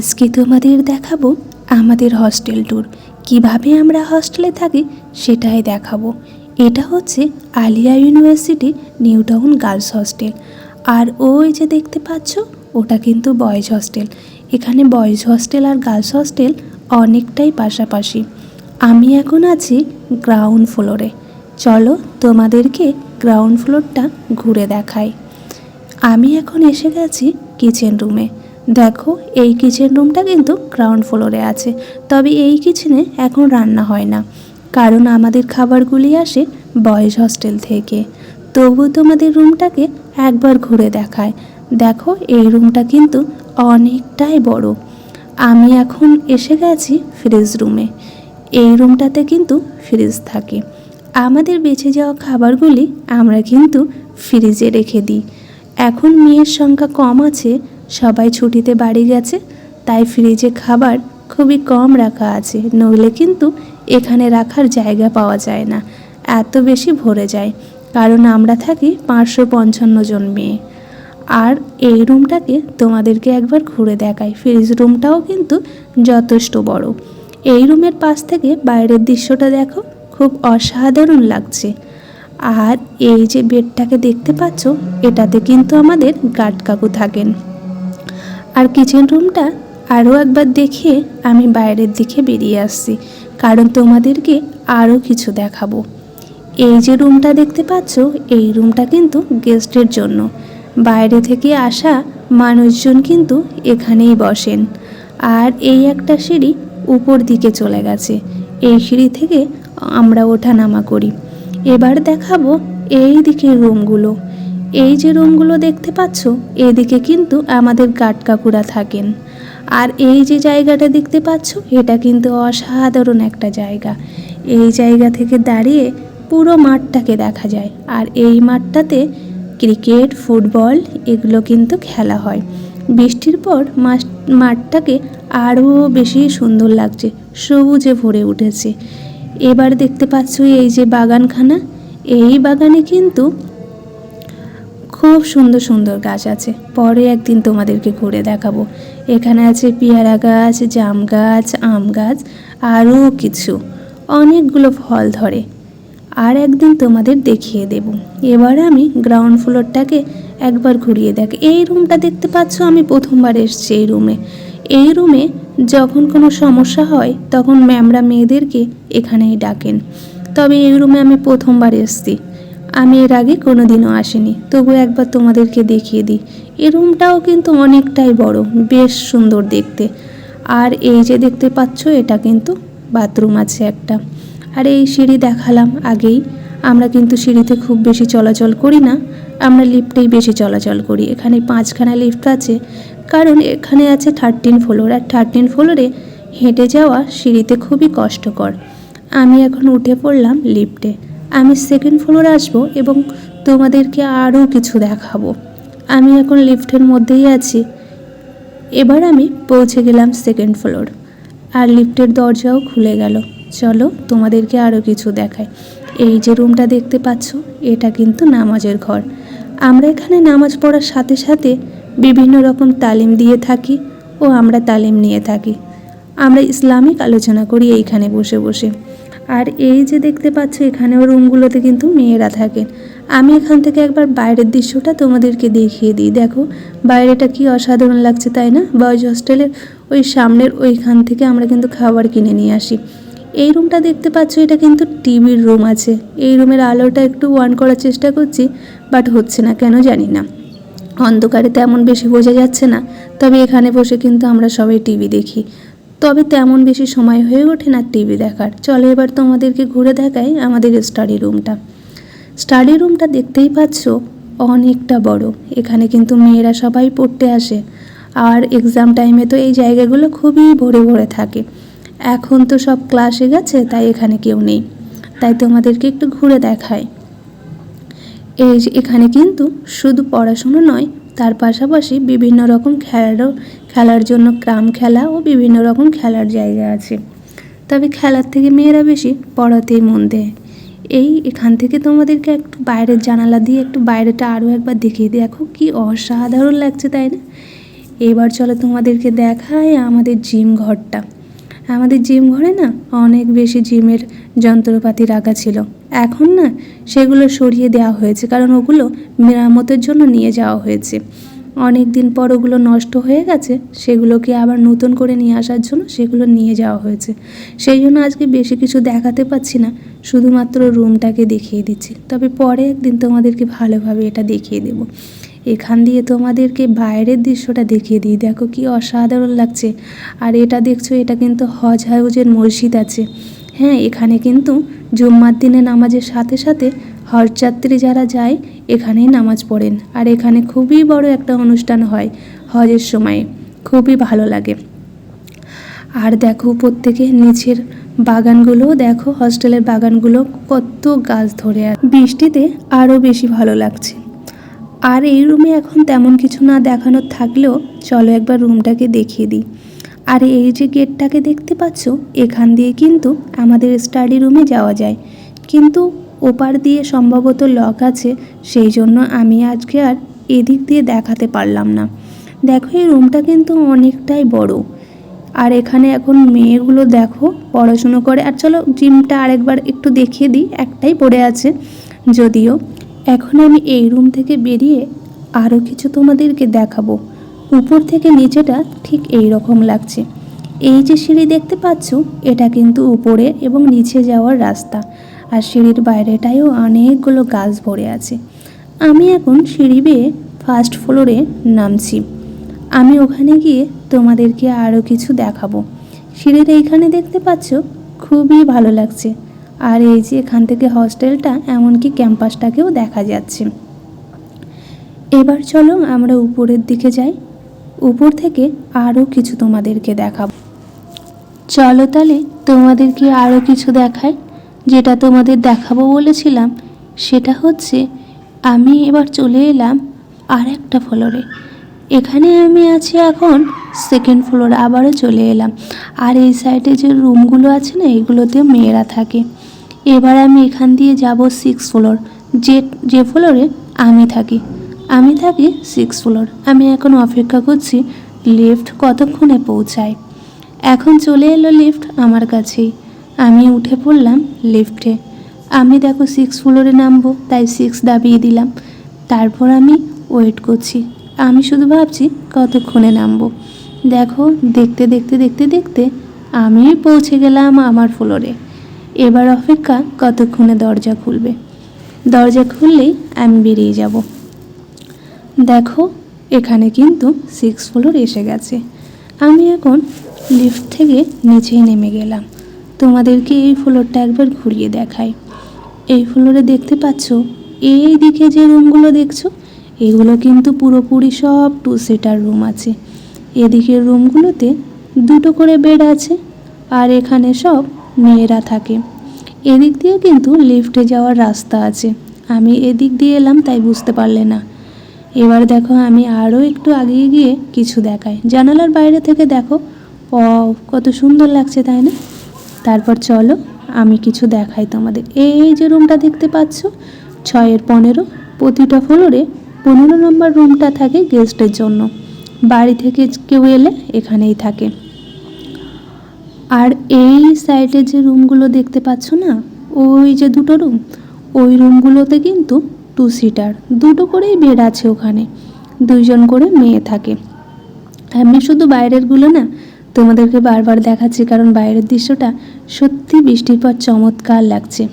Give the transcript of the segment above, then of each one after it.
আজকে তোমাদের দেখাবো আমাদের হস্টেল ট্যুর কীভাবে আমরা হস্টেলে থাকি সেটাই দেখাবো। এটা হচ্ছে Aliah university new town girls hostel আর ওই যে দেখতে পাচ্ছ, ওটা কিন্তু বয়েজ হস্টেল এখানে বয়েজ হস্টেল আর গার্লস হস্টেল অনেকটাই পাশাপাশি। আমি এখন আছি গ্রাউন্ড ফ্লোরে চলো তোমাদেরকে গ্রাউন্ড ফ্লোরটা ঘুরে দেখাই। আমি এখন এসে গেছি কিচেন রুমে দেখো, এই কিচেন রুমটা কিন্তু গ্রাউন্ড ফ্লোরে আছে, তবে এই কিচেনে এখন রান্না হয় না। কারণ আমাদের খাবারগুলি আসে বয়েজ হস্টেল থেকে। তবু তোমাদের রুমটাকে একবার ঘুরে দেখায়। দেখো, এই রুমটা কিন্তু অনেকটাই বড়। আমি এখন এসে গেছি ফ্রিজ রুমে এই রুমটাতে কিন্তু ফ্রিজ থাকে। আমাদের বেঁচে যাওয়া খাবারগুলি আমরা কিন্তু ফ্রিজে রেখে দিই। এখন মেয়ের সংখ্যা কম আছে সবাই ছুটিতে বাড়ি গেছে, তাই ফ্রিজে খাবার খুবই কম রাখা আছে, নইলে কিন্তু এখানে রাখার জায়গা পাওয়া যায় না, এত বেশি ভরে যায়, কারণ আমরা থাকি পাঁচশো পঞ্চান্ন জন মেয়ে। আর এই রুমটাকে তোমাদেরকে একবার ঘুরে দেখাই ফ্রিজ রুমটাও কিন্তু যথেষ্ট বড়। এই রুমের পাশ থেকে বাইরের দৃশ্যটা দেখো, খুব অসাধারণ লাগছে। আর এই যে বেডটাকে দেখতে পাচ্ছ, এটাতে কিন্তু আমাদের গার্ড কাকু থাকেন। আর কিচেন রুমটা আরও একবার দেখে আমি বাইরের দিকে বেরিয়ে আসছি, কারণ তোমাদেরকে আরও কিছু দেখাবো। এই যে রুমটা দেখতে পাচ্ছ, এই রুমটা কিন্তু গেস্টের জন্য। বাইরে থেকে আসা মানুষজন কিন্তু এখানেই বসেন। আর এই একটা সিঁড়ি উপর দিকে চলে গেছে। এই সিঁড়ি থেকে আমরা ওঠানামা করি। এবার দেখাবো এই দিকের রুমগুলো। এই যে রুমগুলো দেখতে পাচ্ছ, এদিকে কিন্তু আমাদের গাট কাকুরা থাকেন। আর এই যে জায়গাটা দেখতে পাচ্ছ, এটা কিন্তু অসাধারণ একটা জায়গা। এই জায়গা থেকে দাঁড়িয়ে পুরো মাঠটাকে দেখা যায়। আর এই মাঠটাতে ক্রিকেট, ফুটবল, এগুলো কিন্তু খেলা হয়। বৃষ্টির পর মাঠটাকে আরও বেশি সুন্দর লাগছে, সবুজে ভরে উঠেছে। এবার দেখতে পাচ্ছ এই যে বাগানখানা, এই বাগানে কিন্তু খুব সুন্দর সুন্দর গাছ আছে। পরে একদিন তোমাদেরকে ঘুরে দেখাবো। এখানে আছে পেয়ারা গাছ, জাম গাছ, আম গাছ, আরও কিছু। অনেকগুলো ফল ধরে। আর একদিন তোমাদের দেখিয়ে দেব। এবার আমি গ্রাউন্ড ফ্লোরটাকে একবার ঘুরিয়ে দেখ। এই রুমটা দেখতে পাচ্ছ, আমি প্রথমবার এসছি এই রুমে এই রুমে যখন কোনো সমস্যা হয়, তখন ম্যামরা মেয়েদেরকে এখানেই ডাকেন। তবে এই রুমে আমি প্রথমবার এসছি। আমি এর আগে কোনো দিনও আসিনি। তবু একবার তোমাদেরকে দেখিয়ে দিই। এই রুমটাও কিন্তু অনেকটাই বড়, বেশ সুন্দর দেখতে। আর এই যে দেখতে পাচ্ছ, এটা কিন্তু বাথরুম আছে একটা। আর এই সিঁড়ি দেখালাম আগেই। আমরা কিন্তু সিঁড়িতে খুব বেশি চলাচল করি না। আমরা লিফটেই বেশি চলাচল করি। এখানে পাঁচখানা লিফট আছে। কারণ এখানে আছে থার্টিন ফ্লোর আর থার্টিন ফ্লোরে হেঁটে যাওয়া সিঁড়িতে খুবই কষ্টকর। আমি এখন উঠে পড়লাম লিফটে। আমি সেকেন্ড ফ্লোরে আসব এবং তোমাদেরকে আরও কিছু দেখাবো। আমি এখন লিফটের মধ্যেই আছি। এবার আমি পৌঁছে গেলাম সেকেন্ড ফ্লোর আর লিফটের দরজাও খুলে গেল। চলো তোমাদেরকে আরও কিছু দেখাই। এই যে রুমটা দেখতে পাচ্ছ, এটা কিন্তু নামাজের ঘর। আমরা এখানে নামাজ পড়ার সাথে সাথে বিভিন্ন রকম তালিম দিয়ে থাকি ও আমরা তালিম নিয়ে থাকি। আমরা ইসলামিক আলোচনা করি এইখানে বসে বসে। আর এই যে দেখতে পাচ্ছ, এখানেও রুমগুলোতে কিন্তু মেয়েরা থাকেন আমি এখান থেকে একবার বাইরের দৃশ্যটা তোমাদেরকে দেখিয়ে দিই। দেখো, বাইরেটা কি অসাধারণ লাগছে, তাই না? বয়েজ হস্টেলের ওই সামনের ওইখান থেকে আমরা কিন্তু খাবার কিনে নিয়ে আসি। এই রুমটা দেখতে পাচ্ছ, এটা কিন্তু টিভির রুম আছে। এই রুমের আলোটা একটু অন করার চেষ্টা করছি, বাট হচ্ছে না, কেন জানি না। অন্ধকারে তেমন বেশি বোঝা যাচ্ছে না, তবে এখানে বসে কিন্তু আমরা সবাই টিভি দেখি। তবে তেমন বেশি সময় হয়ে ওঠে না টিভি দেখার। চলো এবার তোমাদেরকে ঘুরে দেখাই আমাদের স্টাডি রুমটা। স্টাডি রুমটা দেখতেই পাচ্ছ অনেকটা বড়। এখানে কিন্তু মেয়েরা সবাই পড়তে আসে। আর এক্সাম টাইমে তো এই জায়গাগুলো খুবই ভরে ভরে থাকে। এখন তো সব ক্লাসে গেছে, তাই এখানে কেউ নেই। তাই তোমাদেরকে একটু ঘুরে দেখায় এই এখানে কিন্তু শুধু পড়াশুনো নয়, তার পাশাপাশি বিভিন্ন রকম খেলারও খেলার জন্য ক্রাম খেলা ও বিভিন্ন রকম খেলার জায়গা আছে। তবে খেলার থেকে মেয়েরা বেশি পড়াতেই মন দেয়। এই, এখান থেকে তোমাদেরকে একটু বাইরের জানালা দিয়ে একটু বাইরেটা আরও একবার দেখিয়ে দেখো, কি অসাধারণ লাগছে, তাই না? এবার চলো তোমাদেরকে দেখায় আমাদের জিম ঘরটা। আমাদের জিম ঘরে না অনেক বেশি জিমের যন্ত্রপাতি রাখা ছিল। এখন না সেগুলো সরিয়ে দেওয়া হয়েছে, কারণ ওগুলো মেরামতের জন্য নিয়ে যাওয়া হয়েছে। অনেক দিন পর ওগুলো নষ্ট হয়ে গেছে, সেগুলোকে আবার নতুন করে নিয়ে আসার জন্য সেগুলো নিয়ে যাওয়া হয়েছে। সেই জন্য আজকে বেশি কিছু দেখাতে পাচ্ছি না, শুধুমাত্র রুমটাকে দেখিয়ে দিচ্ছি। তবে পরে একদিন তোমাদেরকে ভালোভাবে এটা দেখিয়ে দেবো। এখান দিয়ে তোমাদেরকে বাইরের দৃশ্যটা দেখিয়ে দিই। দেখো কি অসাধারণ লাগছে। আর এটা দেখছ, এটা কিন্তু হজ হাউজের মসজিদ আছে। হ্যাঁ এখানে কিন্তু জুম্মার দিনে নামাজের সাথে সাথে হজযাত্রী যারা যায়, এখানেই নামাজ পড়েন। আর এখানে খুবই বড় একটা অনুষ্ঠান হয় হজের সময়। খুবই ভালো লাগে। আর দেখো প্রত্যেকে নিচের বাগানগুলো দেখো, হস্টেলের বাগানগুলো কত গাছ ধরে আছে। বৃষ্টিতে আরও বেশি ভালো লাগছে। আর এই রুমে এখন তেমন কিছু না দেখানোর থাকলেও চলো একবার রুমটাকে দেখিয়ে দিই। আর এই যে গেটটাকে দেখতে পাচ্ছ, এখান দিয়ে কিন্তু আমাদের স্টাডি রুমে যাওয়া যায়। কিন্তু ওপার দিয়ে সম্ভবত লক আছে সেই জন্য আমি আজকে আর এদিক দিয়ে দেখাতে পারলাম না। দেখো, এই রুমটা কিন্তু অনেকটাই বড়। আর এখানে এখন মেয়েগুলো দেখো, পড়াশুনো করে। আর চলো জিমটা আরেকবার একটু দেখিয়ে দিই, একটাই পড়ে আছে। যদিও এখন আমি এই রুম থেকে বেরিয়ে আরও কিছু তোমাদেরকে দেখাবো। উপর থেকে নিচেটা ঠিক এই রকম লাগছে। এই যে সিঁড়ি দেখতে পাচ্ছ, এটা কিন্তু উপরে এবং নিচে যাওয়ার রাস্তা। আর সিঁড়ির বাইরেটায়ও অনেকগুলো গাছ ভরে আছে। আমি এখন সিঁড়ি বেয়ে ফার্স্ট ফ্লোরে নামছি। আমি ওখানে গিয়ে তোমাদেরকে আরও কিছু দেখাবো। সিঁড়ির এইখানে দেখতে পাচ্ছ, খুবই ভালো লাগছে। আর এই যে এখান থেকে হস্টেলটা এমনকি ক্যাম্পাসটাকেও দেখা যাচ্ছে। এবার চলো আমরা উপরের দিকে যাই। উপর থেকে আরও কিছু তোমাদেরকে দেখাবো। চলো তাহলে তোমাদেরকে আরও কিছু দেখাই। যেটা তোমাদের দেখাবো বলেছিলাম, সেটা হচ্ছে আমি এবার চলে এলাম আর একটা ফ্লোরে এখানে আমি আছি এখন সেকেন্ড ফ্লোরে আবারও চলে এলাম। আর এই সাইডে যে রুমগুলো আছে না, এগুলোতে মেয়েরা থাকে। এবার আমি এখান দিয়ে যাব সিক্স ফ্লোর যে যে ফ্লোরে আমি থাকি। আমি থাকি সিক্স ফ্লোর আমি এখন অপেক্ষা করছি লিফট কতক্ষণে পৌঁছায়। এখন চলে এলো লিফট আমার কাছেই। আমি উঠে পড়লাম লিফটে আমি দেখো সিক্স ফ্লোরে নামবো, তাই সিক্স দাবিয়ে দিলাম। তারপর আমি ওয়েট করছি। আমি শুধু ভাবছি কতক্ষণে নামবো। দেখো, দেখতে দেখতে দেখতে দেখতে আমি পৌঁছে গেলাম আমার ফ্লোরে এবার অপেক্ষা কতক্ষণে দরজা খুলবে? দরজা খুললেই আমি বেরিয়ে যাব। দেখো, এখানে কিন্তু সিক্স ফ্লোর এসে গেছে। আমি এখন লিফট থেকে নিচেই নেমে গেলাম। তোমাদেরকে এই ফ্লোরটা একবার ঘুরিয়ে দেখাই। এই ফ্লোরে দেখতে পাচ্ছ, এই দিকে যে রুমগুলো দেখছ, এগুলো কিন্তু পুরোপুরি সব টু সিটার রুম আছে। এদিকের রুমগুলোতে দুটো করে বেড আছে আর এখানে সব মেয়েরা থাকে। এদিক দিয়ে কিন্তু লিফটে যাওয়ার রাস্তা আছে। আমি এদিক দিয়ে এলাম, তাই বুঝতে পারলে না। এবার দেখো, আমি আরও একটু আগিয়ে গিয়ে কিছু দেখাই। জানালার বাইরে থেকে দেখো কত সুন্দর লাগছে, তাই না? তারপর চলো, আমি কিছু দেখাই তোমাদের। এই যে রুমটা দেখতে পাচ্ছ, ছয়ের পনেরো, প্রতিটা ফ্লোরে পনেরো নম্বর রুমটা থাকে গেস্টের জন্য। বাড়ি থেকে কেউ এলে এখানেই থাকে। আর এই সাইডে যে রুমগুলো দেখতে পাচ্ছ না, ওই যে দুটো রুম ওই রুমগুলোতে কিন্তু টু সিটার দুটো করেই বেড আছে ওখানে। দুইজন করে মেয়ে থাকে। আমি শুধু বাইরেরগুলো না তোমাদেরকে বারবার দেখাচ্ছি কারণ বাইরের দৃশ্যটা সত্যি বৃষ্টির পর চমৎকার লাগছে।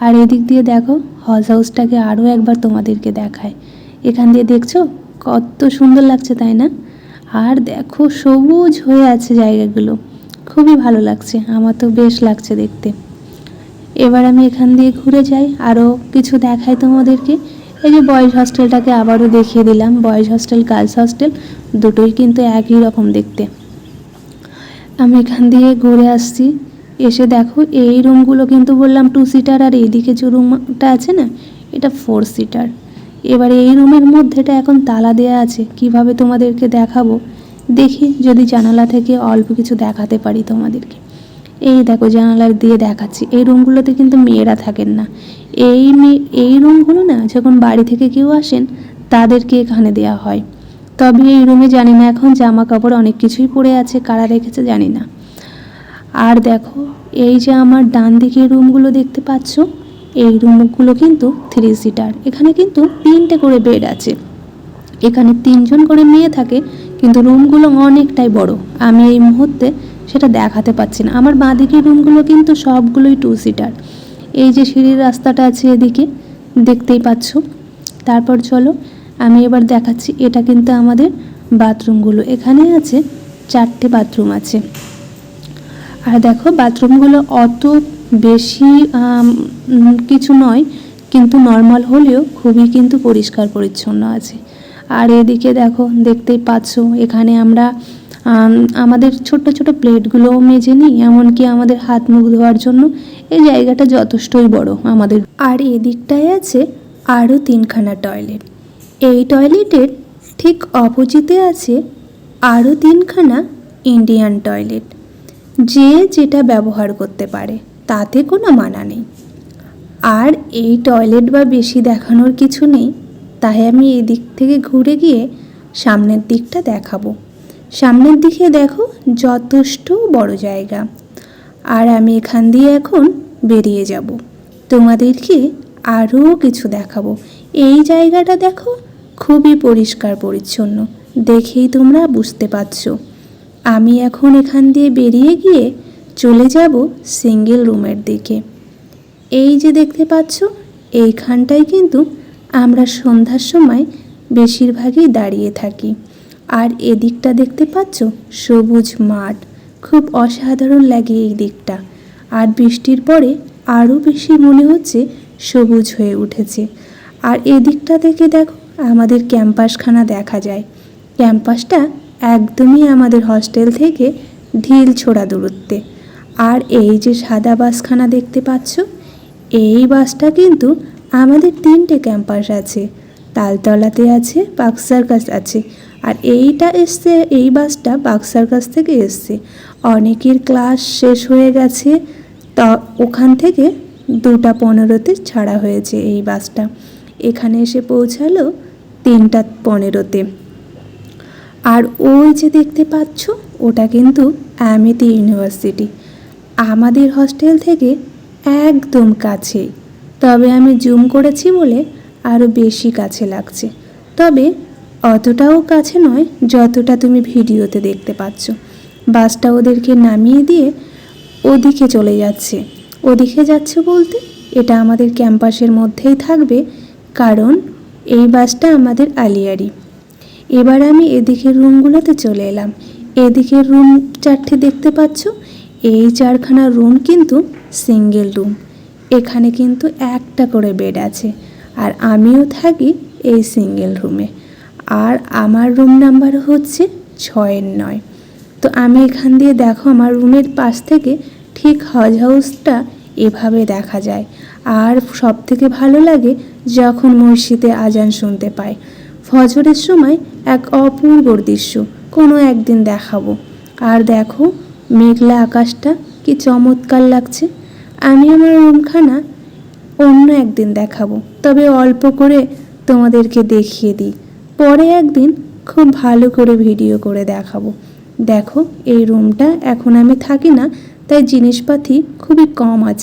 আর এদিক দিয়ে দেখো হজ হাউসটাকে আরও একবার তোমাদেরকে দেখায়। এখান দিয়ে দেখছ, কত সুন্দর লাগছে, তাই না? আর দেখো, সবুজ হয়ে আছে জায়গাগুলো। খুবই ভালো লাগছে, আমার তো বেশ লাগছে দেখতে। এবার আমি এখান দিয়ে ঘুরে যাই আরও কিছু দেখাই তোমাদেরকে। এই যে বয়েজ হস্টেলটাকে আবারও দেখিয়ে দিলাম। বয়েজ হস্টেল গার্লস হস্টেল দুটোই কিন্তু একই রকম দেখতে। আমি এখান দিয়ে ঘুরে আসছি। এসে দেখো, এই রুমগুলো কিন্তু বললাম টু সিটার আর এইদিকে যে রুমটা আছে না, এটা ফোর সিটার এবার এই রুমের মধ্যেটা এখন তালা দেওয়া আছে, কীভাবে তোমাদেরকে দেখাবো? দেখি, যদি জানালা থেকে অল্প কিছু দেখাতে পারি তোমাদেরকে। এই দেখো জানালার দিয়ে দেখাচ্ছি। এই রুমগুলোতে কিন্তু মেয়েরা থাকেন না। এই মেয়ে, এই রুমগুলো না, যখন বাড়ি থেকে কেউ আসেন, তাদেরকে এখানে দেওয়া হয়। তবে এই রুমে জানি না এখন জামা কাপড় অনেক কিছুই পড়ে আছে, কারা রেখেছে জানি না। আর দেখো, এই যে আমার ডান দিকে রুমগুলো দেখতে পাচ্ছ, এই রুমগুলো কিন্তু থ্রি সিটার এখানে কিন্তু তিনটে করে বেড আছে। এখানে তিনজন করে মেয়ে থাকে, কিন্তু রুমগুলো অনেকটাই বড়। আমি এই মুহূর্তে সেটা দেখাতে পাচ্ছি না। আমার বাঁদিকের রুমগুলো কিন্তু সবগুলোই টু সিটার এই যে সিঁড়ির রাস্তাটা আছে এদিকে, দেখতেই পাচ্ছ। তারপর চলো আমি এবার দেখাচ্ছি, এটা কিন্তু আমাদের বাথরুমগুলো। এখানে আছে চারটে বাথরুম আছে। আর দেখো, বাথরুমগুলো অত বেশি কিছু নয়, কিন্তু নর্মাল হলেও খুবই কিন্তু পরিষ্কার পরিচ্ছন্ন আছে। আর এদিকে দেখো, দেখতেই পাচ্ছ, এখানে আমরা আমাদের ছোট ছোট প্লেটগুলোও মেজে নিই, এমনকি আমাদের হাত মুখ ধোয়ার জন্য এই জায়গাটা যথেষ্টই বড় আমাদের। আর এদিকটায় আছে আরও তিনখানা টয়লেট। এই টয়লেটের ঠিক অপোজিটে আছে আরও তিনখানা ইন্ডিয়ান টয়লেট। যে যেটা ব্যবহার করতে পারে, তাতে কোনো মানা নেই। আর এই টয়লেট বা বেশি দেখানোর কিছু নেই, তাই আমি এই দিক থেকে ঘুরে গিয়ে সামনের দিকটা দেখাবো। সামনের দিকে দেখো যথেষ্ট বড় জায়গা। আর আমি এখান দিয়ে এখন বেরিয়ে যাব। তোমাদেরকে আরও কিছু দেখাবো। এই জায়গাটা দেখো খুবই পরিষ্কার পরিচ্ছন্ন। দেখেই তোমরা বুঝতে পারছ। আমি এখন এখান দিয়ে বেরিয়ে গিয়ে চলে যাব সিঙ্গেল রুমের দিকে। এই যে দেখতে পাচ্ছ, এইখানটায় কিন্তু আমরা সন্ধ্যার সময় বেশিরভাগই দাঁড়িয়ে থাকি। আর এদিকটা দেখতে পাচ্ছ, সবুজ মাঠ। খুব অসাধারণ লাগে এই দিকটা। আর বৃষ্টির পরে আরও বেশি মনে হচ্ছে সবুজ হয়ে উঠেছে। আর এদিকটা থেকে দেখো, আমাদের ক্যাম্পাসখানা দেখা যায়। ক্যাম্পাসটা একদমই আমাদের হস্টেল থেকে ঢিল ছোড়া দূরত্বে। আর এই যে সাদা বাসখানা দেখতে পাচ্ছ, এই বাসটা কিন্তু আমাদের তিনটে ক্যাম্পাস আছে। তালতলাতে আছে পার্ক সার্কাস আছে। আর এইটা এসছে, এই বাসটা পার্ক সার্কাস থেকে এসছে। অনেকের ক্লাস শেষ হয়ে গেছে, তা ওখান থেকে দুটা পনেরোতে ছাড়া হয়েছে এই বাসটা। এখানে এসে পৌঁছালো তিনটা পনেরোতে। আর ওই যে দেখতে পাচ্ছ, ওটা কিন্তু অ্যামিতি ইউনিভার্সিটি। আমাদের হস্টেল থেকে একদম কাছেই। তবে আমি জুম করেছি বলে আরও বেশি কাছে লাগছে। তবে অতটাও কাছে নয় যতটা তুমি ভিডিওতে দেখতে পাচ্ছ। বাসটা ওদেরকে নামিয়ে দিয়ে ওদিকে চলে যাচ্ছে। ওদিকে যাচ্ছে বলতে এটা আমাদের ক্যাম্পাসের মধ্যেই থাকবে কারণ এই বাসটা আমাদের আলিয়ারি। এবার আমি এদিকের রুমগুলোতে চলে এলাম। এদিকের রুম চারটে দেখতে পাচ্ছ। এই চারখানা রুম কিন্তু সিঙ্গেল রুম। এখানে কিন্তু একটা করে বেড আছে। আর আমিও থাকি এই সিঙ্গেল রুমে। আর আমার রুম নাম্বার হচ্ছে ছয়ের নয়। তো আমি এখান দিয়ে দেখো আমার রুমের পাশ থেকে ঠিক হজ হাউসটা এভাবে দেখা যায়। আর সব থেকে ভালো লাগে যখন মসজিদে আজান শুনতে পাই। ফজরের সময় এক অপূর্ব দৃশ্য, কোনো একদিন দেখাবো। আর দেখো, মেঘলা আকাশটা কি চমৎকার লাগছে। আমি আমার রুমখানা অন্য একদিন দেখাবো, তবে অল্প করে তোমাদেরকে দেখিয়ে দিই। পরে একদিন খুব ভালো করে ভিডিও করে দেখাবো। দেখো, এই রুমটা এখন আমি থাকি না, তাই জিনিসপাতি খুবই কম আছে।